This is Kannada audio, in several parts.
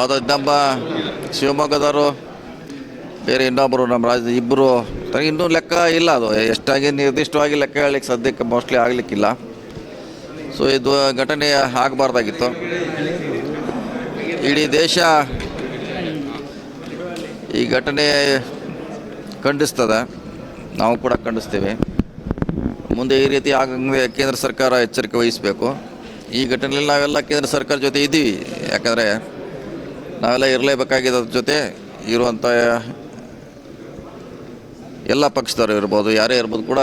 ಅದು ನಮ್ಮ ಶಿವಮೊಗ್ಗದವರು, ಬೇರೆ ಇನ್ನೊಬ್ಬರು ನಮ್ಮ ರಾಜ್ಯದ ಇಬ್ಬರು ಇನ್ನೂ ಲೆಕ್ಕ ಇಲ್ಲ ಅದು. ಎಷ್ಟಾಗಿ ನಿರ್ದಿಷ್ಟವಾಗಿ ಲೆಕ್ಕ ಹೇಳಲಿಕ್ಕೆ ಸದ್ಯಕ್ಕೆ ಮೋಸ್ಟ್ಲಿ ಆಗಲಿಕ್ಕಿಲ್ಲ. ಸೊ ಇದು ಘಟನೆ ಆಗಬಾರ್ದಾಗಿತ್ತು. ಇಡೀ ದೇಶ ಈ ಘಟನೆ ಖಂಡಿಸ್ತದೆ. ನಾವು ಕೂಡ ಖಂಡಿಸ್ತೀವಿ. ಮುಂದೆ ಈ ರೀತಿ ಆಗಂಗೆ ಕೇಂದ್ರ ಸರ್ಕಾರ ಎಚ್ಚರಿಕೆ ವಹಿಸಬೇಕು. ಈ ಘಟನೆಯಲ್ಲಿ ನಾವೆಲ್ಲ ಕೇಂದ್ರ ಸರ್ಕಾರ ಜೊತೆ ಇದ್ದೀವಿ. ಯಾಕಂದರೆ ನಾವೆಲ್ಲ ಇರಲೇಬೇಕಾಗಿದ್ದ ಜೊತೆ ಇರುವಂಥ ಎಲ್ಲ ಪಕ್ಷದವರು ಇರ್ಬೋದು, ಯಾರೇ ಇರ್ಬೋದು ಕೂಡ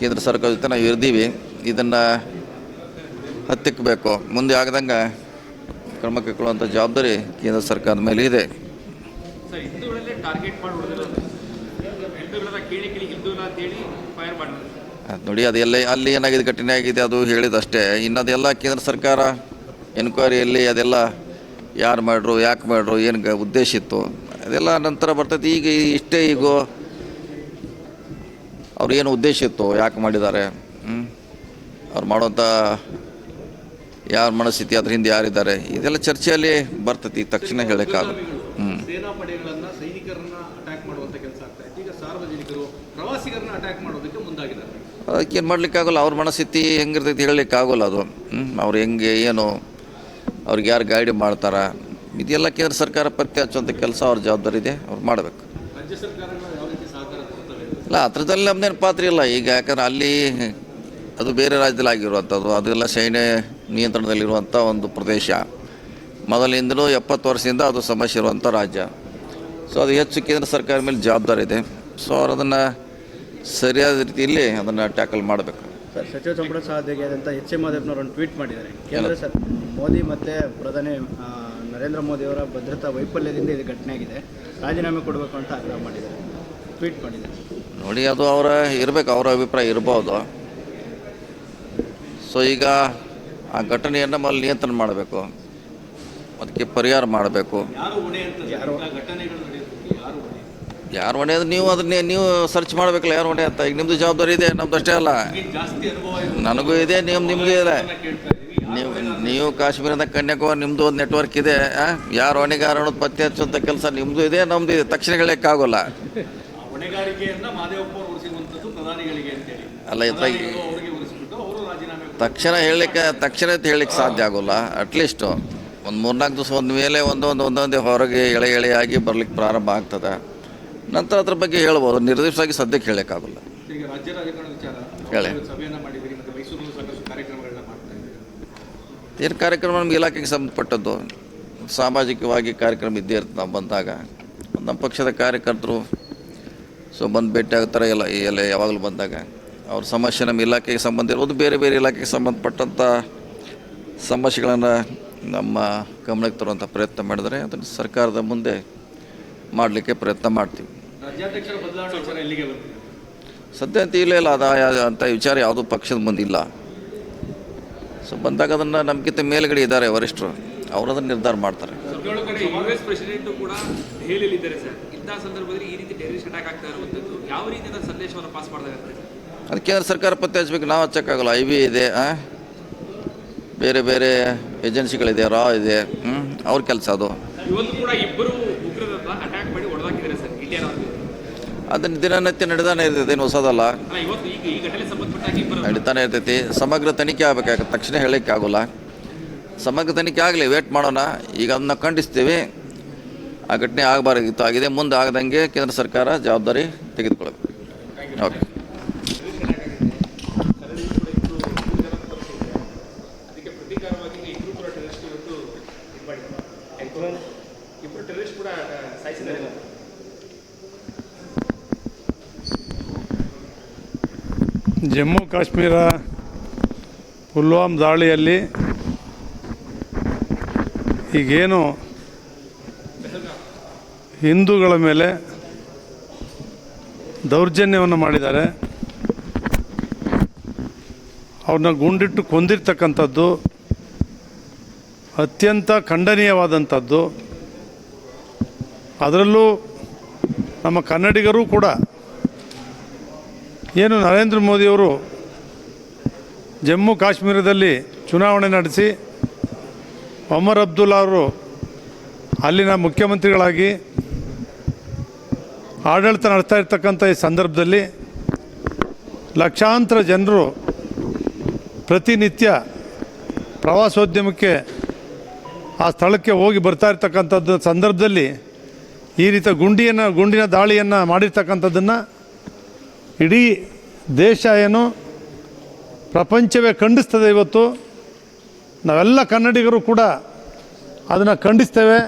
ಕೇಂದ್ರ ಸರ್ಕಾರ ಜೊತೆ ನಾವು ಇರ್ದೀವಿ. ಇದನ್ನು ಹತ್ತಿಕ್ಕಬೇಕು ಮುಂದೆ ಆಗದಂಗೆ ಕ್ರಮ ಕೈಗೊಳ್ಳುವಂಥ ಜವಾಬ್ದಾರಿ ಕೇಂದ್ರ ಸರ್ಕಾರದ ಮೇಲೆ ಇದೆ. ಟಾರ್ಗೆಟ್ ಅದು ನೋಡಿ ಅದೆಲ್ಲ ಅಲ್ಲಿ ಏನಾಗಿದೆ ಘಟನೆ ಆಗಿದೆ ಅದು ಹೇಳಿದಷ್ಟೇ. ಇನ್ನದೆಲ್ಲ ಕೇಂದ್ರ ಸರ್ಕಾರ ಎನ್ಕ್ವೈರಿಯಲ್ಲಿ ಅದೆಲ್ಲ ಯಾರು ಮಾಡ್ರು, ಯಾಕೆ ಮಾಡ್ರು, ಏನು ಗ- ಉದ್ದೇಶ ಇತ್ತು, ಅದೆಲ್ಲ ನಂತರ ಬರ್ತೈತಿ. ಈಗ ಇಷ್ಟೇ ಈಗ ಅವ್ರು ಏನು ಉದ್ದೇಶ ಇತ್ತು, ಯಾಕೆ ಮಾಡಿದ್ದಾರೆ ಅವ್ರು ಮಾಡುವಂಥ ಯಾರ ಮನಸ್ಥಿತಿ ಅದ್ರ ಹಿಂದೆ ಯಾರಿದ್ದಾರೆ, ಇದೆಲ್ಲ ಚರ್ಚೆಯಲ್ಲಿ ಬರ್ತೈತಿ, ತಕ್ಷಣ ಹೇಳೋಕ್ಕಾಗಲ್ಲ. ಹ್ಞೂ ಸೇನಾ ಪಡೆಗಳನ್ನು ಸೈನಿಕರನ್ನ ಅಟ್ಯಾಕ್ ಮಾಡುವಂತ ಕೆಲಸ ಆಗ್ತಾ ಇತ್ತು. ಈಗ ಸಾರ್ವಜನಿಕರು ಪ್ರವಾಸಿಗರನ್ನ ಅಟ್ಯಾಕ್ ಮಾಡೋದಕ್ಕೆ ಮುಂದಾಗಿದ್ದಾರೆ. ಅದಕ್ಕೇನು ಮಾಡ್ಲಿಕ್ಕಾಗಲ್ಲ? ಅವ್ರ ಮನಸ್ಥಿತಿ ಹೆಂಗಿರ್ತೈತಿ ಹೇಳಲಿಕ್ಕಾಗೋಲ್ಲ ಅದು. ಹ್ಞೂ ಅವ್ರು ಹೆಂಗೆ ಏನು ಅವ್ರಿಗೆ ಯಾರು ಗೈಡ್ ಮಾಡ್ತಾರೆ? ಇದೆಲ್ಲ ಕೇಂದ್ರ ಸರ್ಕಾರ ಪತ್ತೆ ಹಚ್ಚುವಂಥ ಕೆಲಸ ಅವ್ರ ಜವಾಬ್ದಾರಿ ಇದೆ ಅವ್ರು ಮಾಡಬೇಕು. ರಾಜ್ಯ ಸರ್ಕಾರಗಳು ಯಾವ ರೀತಿ ಸಹಕಾರ ಇಲ್ಲ ಹತ್ರದಲ್ಲಿ ನಮ್ದೇನು ಪಾತ್ರ ಇಲ್ಲ. ಈಗ ಯಾಕಂದ್ರೆ ಅಲ್ಲಿ ಅದು ಬೇರೆ ರಾಜ್ಯದಲ್ಲಿ ಆಗಿರುವಂಥದ್ದು ಅದೆಲ್ಲ ಸೈನ್ಯ ನಿಯಂತ್ರಣದಲ್ಲಿರುವಂಥ ಒಂದು ಪ್ರದೇಶ. ಮೊದಲಿಂದಲೂ ಎಪ್ಪತ್ತು ವರ್ಷದಿಂದ ಅದು ಸಮಸ್ಯೆ ಇರುವಂಥ ರಾಜ್ಯ. ಸೊ ಅದು ಹೆಚ್ಚು ಕೇಂದ್ರ ಸರ್ಕಾರ ಮೇಲೆ ಜವಾಬ್ದಾರಿ ಇದೆ. ಸೊ ಅವ್ರು ಅದನ್ನು ಸರಿಯಾದ ರೀತಿಯಲ್ಲಿ ಅದನ್ನು ಟ್ಯಾಕಲ್ ಮಾಡಬೇಕು. ಸರ್ ಸಚಿವ ಸಂಪುಟ ಸಭಾಧ್ಯಕ್ಷರಾದಂಥ ಎಚ್ ಎಂ ಮಾದೇವ್ನವರು ಒಂದು ಟ್ವೀಟ್ ಮಾಡಿದ್ದಾರೆ. ಕೇಂದ್ರ ಸರ್ ಮೋದಿ ಮತ್ತು ಪ್ರಧಾನಿ ನರೇಂದ್ರ ಮೋದಿಯವರ ಭದ್ರತಾ ವೈಫಲ್ಯದಿಂದ ಇದು ಘಟನೆ ಆಗಿದೆ. ರಾಜೀನಾಮೆ ಕೊಡಬೇಕು ಅಂತ ಆಗ್ರಹ ಮಾಡಿದ್ದಾರೆ. ಟ್ವೀಟ್ ಮಾಡಿದ್ದಾರೆ. ನೋಡಿ ಅದು ಅವರ ಇರಬೇಕು ಅವರ ಅಭಿಪ್ರಾಯ ಇರಬಹುದು ಸೊ ಈಗ ಆ ಘಟನೆಯನ್ನು ಮೊದಲು ನಿಯಂತ್ರಣ ಮಾಡಬೇಕು. ಅದಕ್ಕೆ ಪರಿಹಾರ ಮಾಡಬೇಕು. ಯಾರು ಹೊಣೆ ಅದು ನೀವು ಅದನ್ನೇ ನೀವು ಸರ್ಚ್ ಮಾಡಬೇಕಲ್ಲ ಯಾರು ಹೊಣೆ ಅಂತ. ಈಗ ನಿಮ್ಮದು ಜವಾಬ್ದಾರಿ ಇದೆ ನಮ್ದು ಅಷ್ಟೇ ಅಲ್ಲ. ನನಗೂ ಇದೆ ನೀವು ನಿಮಗೂ ಇದೆ. ನೀವು ನೀವು ಕಾಶ್ಮೀರದ ಕನ್ಯಾಕುಮಾರಿ ನಿಮ್ಮದು ಒಂದು ನೆಟ್ವರ್ಕ್ ಇದೆ? ಯಾರು ಹೊಣೆಗಾರ ಅನ್ನೋದು ಪತ್ತೆ ಹಚ್ಚುವಂಥ ಕೆಲಸ ನಿಮ್ಮದು ಇದೆ ನಮ್ಮದು ಇದೆ. ತಕ್ಷಣ ಹೇಳೋಕ್ಕಾಗೋಲ್ಲ ಅಲ್ಲ ಇದ್ರಾಗಿ ತಕ್ಷಣ ಹೇಳಲಿಕ್ಕೆ ತಕ್ಷಣ ಹೇಳಲಿಕ್ಕೆ ಸಾಧ್ಯ ಆಗೋಲ್ಲ ಅಟ್ಲೀಸ್ಟು ಒಂದು ಮೂರ್ನಾಲ್ಕು ದಿವಸ ಒಂದು ಮೇಲೆ ಒಂದೊಂದು ಒಂದೊಂದೇ ಹೊರಗೆ ಎಳೆ ಎಳೆಯಾಗಿ ಬರಲಿಕ್ಕೆ ಪ್ರಾರಂಭ ಆಗ್ತದೆ. ನಂತರ ಅದ್ರ ಬಗ್ಗೆ ಹೇಳ್ಬೋದು. ನಿರ್ದಿಷ್ಟವಾಗಿ ಸದ್ಯಕ್ಕೆ ಹೇಳೋಕ್ಕಾಗಲ್ಲ. ಹೇಳಿ. ಏನು ಕಾರ್ಯಕ್ರಮ? ನಮ್ಗೆ ಇಲಾಖೆಗೆ ಸಂಬಂಧಪಟ್ಟದ್ದು. ಸಾಮಾಜಿಕವಾಗಿ ಕಾರ್ಯಕ್ರಮ ಇದ್ದೇ ಇರ್ತದೆ ನಾವು ಬಂದಾಗ. ನಮ್ಮ ಪಕ್ಷದ ಕಾರ್ಯಕರ್ತರು ಸೊ ಬಂದು ಭೇಟಿ ಆಗ್ತಾರೆ ಎಲ್ಲ ಎಲ್ಲ ಯಾವಾಗಲೂ ಬಂದಾಗ ಅವ್ರ ಸಮಸ್ಯೆ ನಮ್ಮ ಇಲಾಖೆಗೆ ಸಂಬಂಧ ಇರ್ಬೋದು ಬೇರೆ ಬೇರೆ ಇಲಾಖೆಗೆ ಸಂಬಂಧಪಟ್ಟಂಥ ಸಮಸ್ಯೆಗಳನ್ನು ನಮ್ಮ ಗಮನಕ್ಕೆ ತರುವಂಥ ಪ್ರಯತ್ನ ಮಾಡಿದರೆ ಅದನ್ನು ಸರ್ಕಾರದ ಮುಂದೆ ಮಾಡಲಿಕ್ಕೆ ಪ್ರಯತ್ನ ಮಾಡ್ತೀವಿ. ಸದ್ಯ ಅಂತ ಇಲ್ಲ ಇಲ್ಲ ಅದ ಅಂತ ವಿಚಾರ ಯಾವುದೂ ಪಕ್ಷದ ಮುಂದಿಲ್ಲ ಸೊ ಬಂದಾಗ ಅದನ್ನು ನಮಗಿಂತ ಮೇಲುಗಡೆ ಇದ್ದಾರೆ ವರಿಷ್ಠರು. ಅವರು ಅದನ್ನು ನಿರ್ಧಾರ ಮಾಡ್ತಾರೆ. ಅದು ಕೇಂದ್ರ ಸರ್ಕಾರ ಪತ್ತೆ ಹಚ್ಚಬೇಕು ನಾವು ಹಚ್ಚಕ್ಕಾಗಲ್ಲ. ಐ ಬಿ ಇದೆ? ಬೇರೆ ಬೇರೆ ಏಜೆನ್ಸಿಗಳಿದೆ ರಾ ಇದೆ. ಹ್ಞೂ ಅವ್ರ ಕೆಲಸ ಅದು. ಅದನ್ನು ದಿನನಿತ್ಯ ನಡೀತಾನೆ ಇರ್ತೈತಿ ಏನು ಹೊಸದಲ್ಲ. ನಡೀತಾನೆ ಇರ್ತೈತಿ. ಸಮಗ್ರ ತನಿಖೆ ಆಗಬೇಕಾಗ ತಕ್ಷಣ ಹೇಳಕ್ಕೆ ಆಗೋಲ್ಲ. ಸಮಗ್ರ ತನಿಖೆ ಆಗಲಿ ವೇಟ್ ಮಾಡೋಣ. ಈಗ ಅದನ್ನ ಖಂಡಿಸ್ತೀವಿ. ಆ ಘಟನೆ ಆಗಬಾರ್ದಿತ್ತು. ಆಗಿದೆ ಮುಂದೆ ಆಗದಂಗೆ ಕೇಂದ್ರ ಸರ್ಕಾರ ಜವಾಬ್ದಾರಿ ತೆಗೆದುಕೊಳ್ಬೇಕು ಓಕೆ ಅದಕ್ಕೆ ಪ್ರತೀಕಾರವಾಗಿ ಇಬ್ಬರು ಕೂಡ ಟೆರರಿಸ್ಟ್ ಇವತ್ತು ಇದು ಇಬ್ಬರು ಟೆರರಿಸ್ಟ್ ಕೂಡ ಸಾಯಿಸಿದ್ದಾರೆ. ಜಮ್ಮು ಕಾಶ್ಮೀರ ಪುಲ್ವಾಮ್ ದಾಳಿಯಲ್ಲಿ ಈಗೇನು ಹಿಂದೂಗಳ ಮೇಲೆ ದೌರ್ಜನ್ಯವನ್ನು ಮಾಡಿದ್ದಾರೆ. ಅವ್ರನ್ನ ಗುಂಡಿಟ್ಟು ಕೊಂದಿರ್ತಕ್ಕಂಥದ್ದು ಅತ್ಯಂತ ಖಂಡನೀಯವಾದಂಥದ್ದು. ಅದರಲ್ಲೂ ನಮ್ಮ ಕನ್ನಡಿಗರು ಕೂಡ ಏನು ನರೇಂದ್ರ ಮೋದಿಯವರು ಜಮ್ಮು ಕಾಶ್ಮೀರದಲ್ಲಿ ಚುನಾವಣೆ ನಡೆಸಿ ಒಮರ್ ಅಬ್ದುಲ್ಲಾ ಅವರು ಅಲ್ಲಿನ ಮುಖ್ಯಮಂತ್ರಿಗಳಾಗಿ ಆಡಳಿತ ನಡೆಸ್ತಾ ಇರ್ತಕ್ಕಂಥ ಈ ಸಂದರ್ಭದಲ್ಲಿ ಲಕ್ಷಾಂತರ ಜನರು ಪ್ರತಿನಿತ್ಯ ಪ್ರವಾಸೋದ್ಯಮಕ್ಕೆ ಆ ಸ್ಥಳಕ್ಕೆ ಹೋಗಿ ಬರ್ತಾ ಇರ್ತಕ್ಕಂಥದ್ದು ಸಂದರ್ಭದಲ್ಲಿ ಈ ರೀತಿಯ ಗುಂಡಿಯನ್ನು, ಗುಂಡಿನ ದಾಳಿಯನ್ನು ಮಾಡಿರ್ತಕ್ಕಂಥದ್ದನ್ನು ಇಡೀ ದೇಶ ಏನು ಪ್ರಪಂಚವೇ ಖಂಡಿಸ್ತದೆ ಇವತ್ತು. ನಾವೆಲ್ಲ ಕನ್ನಡಿಗರು ಕೂಡ ಅದನ್ನು ಖಂಡಿಸ್ತೇವೆ.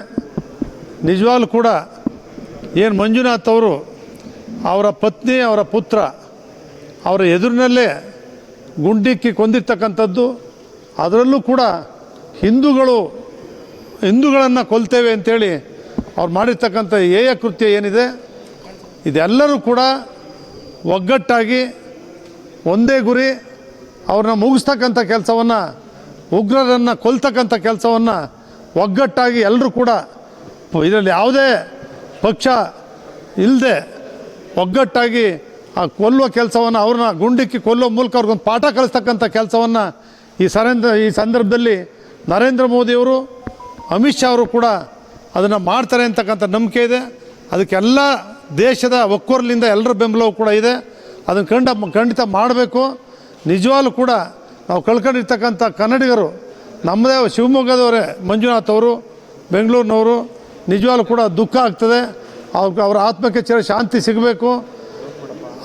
ನಿಜವಾಗ್ಲೂ ಕೂಡ ಏನು ಮಂಜುನಾಥ್ ಅವರು ಅವರ ಪತ್ನಿ, ಅವರ ಪುತ್ರ ಅವರ ಎದುರಿನಲ್ಲೇ ಗುಂಡಿಕ್ಕಿ ಕೊಂದಿರ್ತಕ್ಕಂಥದ್ದು. ಅದರಲ್ಲೂ ಕೂಡ ಹಿಂದೂಗಳು ಹಿಂದೂಗಳನ್ನು ಕೊಲ್ತೇವೆ ಅಂತೇಳಿ ಅವ್ರು ಮಾಡಿರ್ತಕ್ಕಂಥ ಏಯ ಕೃತ್ಯ ಏನಿದೆ, ಇದೆಲ್ಲರೂ ಕೂಡ ಒಗ್ಗಟ್ಟಾಗಿ ಒಂದೇ ಗುರಿ ಅವ್ರನ್ನ ಮುಗಿಸ್ತಕ್ಕಂಥ ಕೆಲಸವನ್ನು, ಉಗ್ರರನ್ನು ಕೊಲ್ತಕ್ಕಂಥ ಕೆಲಸವನ್ನು ಒಗ್ಗಟ್ಟಾಗಿ ಎಲ್ಲರೂ ಕೂಡ ಇದರಲ್ಲಿ ಯಾವುದೇ ಪಕ್ಷ ಇಲ್ಲದೆ ಒಗ್ಗಟ್ಟಾಗಿ ಆ ಕೊಲ್ಲುವ ಕೆಲಸವನ್ನು, ಅವ್ರನ್ನ ಗುಂಡಿಕ್ಕಿ ಕೊಲ್ಲೋ ಮೂಲಕ ಅವ್ರಿಗೊಂದು ಪಾಠ ಕಲಿಸ್ತಕ್ಕಂಥ ಕೆಲಸವನ್ನು ಈ ಸರೇಂದ್ರ ಈ ಸಂದರ್ಭದಲ್ಲಿ ನರೇಂದ್ರ ಮೋದಿಯವರು ಅಮಿತ್ ಶಾ ಅವರು ಕೂಡ ಅದನ್ನು ಮಾಡ್ತಾರೆ ಅಂತಕ್ಕಂಥ ನಂಬಿಕೆ ಇದೆ. ಅದಕ್ಕೆಲ್ಲ ದೇಶದ ಒಕ್ಕೂರಲಿಂದ ಎಲ್ಲರ ಬೆಂಬಲವೂ ಕೂಡ ಇದೆ. ಅದನ್ನು ಕಂಡ ಖಂಡಿತ ಮಾಡಬೇಕು. ನಿಜವಾಗ್ಲೂ ಕೂಡ ನಾವು ಕಳ್ಕೊಂಡಿರ್ತಕ್ಕಂಥ ಕನ್ನಡಿಗರು ನಮ್ಮದೇ ಶಿವಮೊಗ್ಗದವರೇ ಮಂಜುನಾಥ್ ಅವರು, ಬೆಂಗಳೂರಿನವರು, ನಿಜವಾಗ್ಲೂ ಕೂಡ ದುಃಖ ಆಗ್ತದೆ. ಅವ್ರ ಅವರ ಆತ್ಮಕ್ಕೆ ಚಿರ ಶಾಂತಿ ಸಿಗಬೇಕು.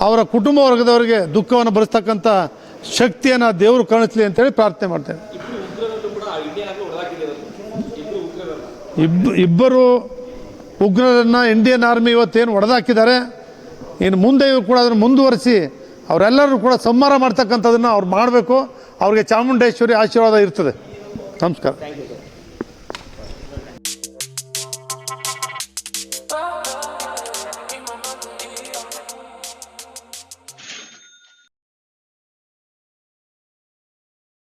ಅವರ ಕುಟುಂಬ ವರ್ಗದವರಿಗೆ ದುಃಖವನ್ನು ಭರಿಸ್ತಕ್ಕಂಥ ಶಕ್ತಿಯನ್ನು ದೇವರು ಕಾಣಿಸ್ಲಿ ಅಂತೇಳಿ ಪ್ರಾರ್ಥನೆ ಮಾಡ್ತೇನೆ. ಇಬ್, ಇಬ್ಬರು ಉಗ್ರರನ್ನು ಇಂಡಿಯನ್ ಆರ್ಮಿ ಇವತ್ತೇನು ಹೊಡೆದಾಕಿದ್ದಾರೆ. ಇನ್ನು ಮುಂದೆ ಕೂಡ ಅದನ್ನು ಮುಂದುವರಿಸಿ ಅವರೆಲ್ಲರೂ ಕೂಡ ಸಂಹಾರ ಮಾಡ್ತಕ್ಕಂಥದ್ದನ್ನು ಅವ್ರು ಮಾಡಬೇಕು. ಅವ್ರಿಗೆ ಚಾಮುಂಡೇಶ್ವರಿ ಆಶೀರ್ವಾದ ಇರ್ತದೆ. ನಮಸ್ಕಾರ.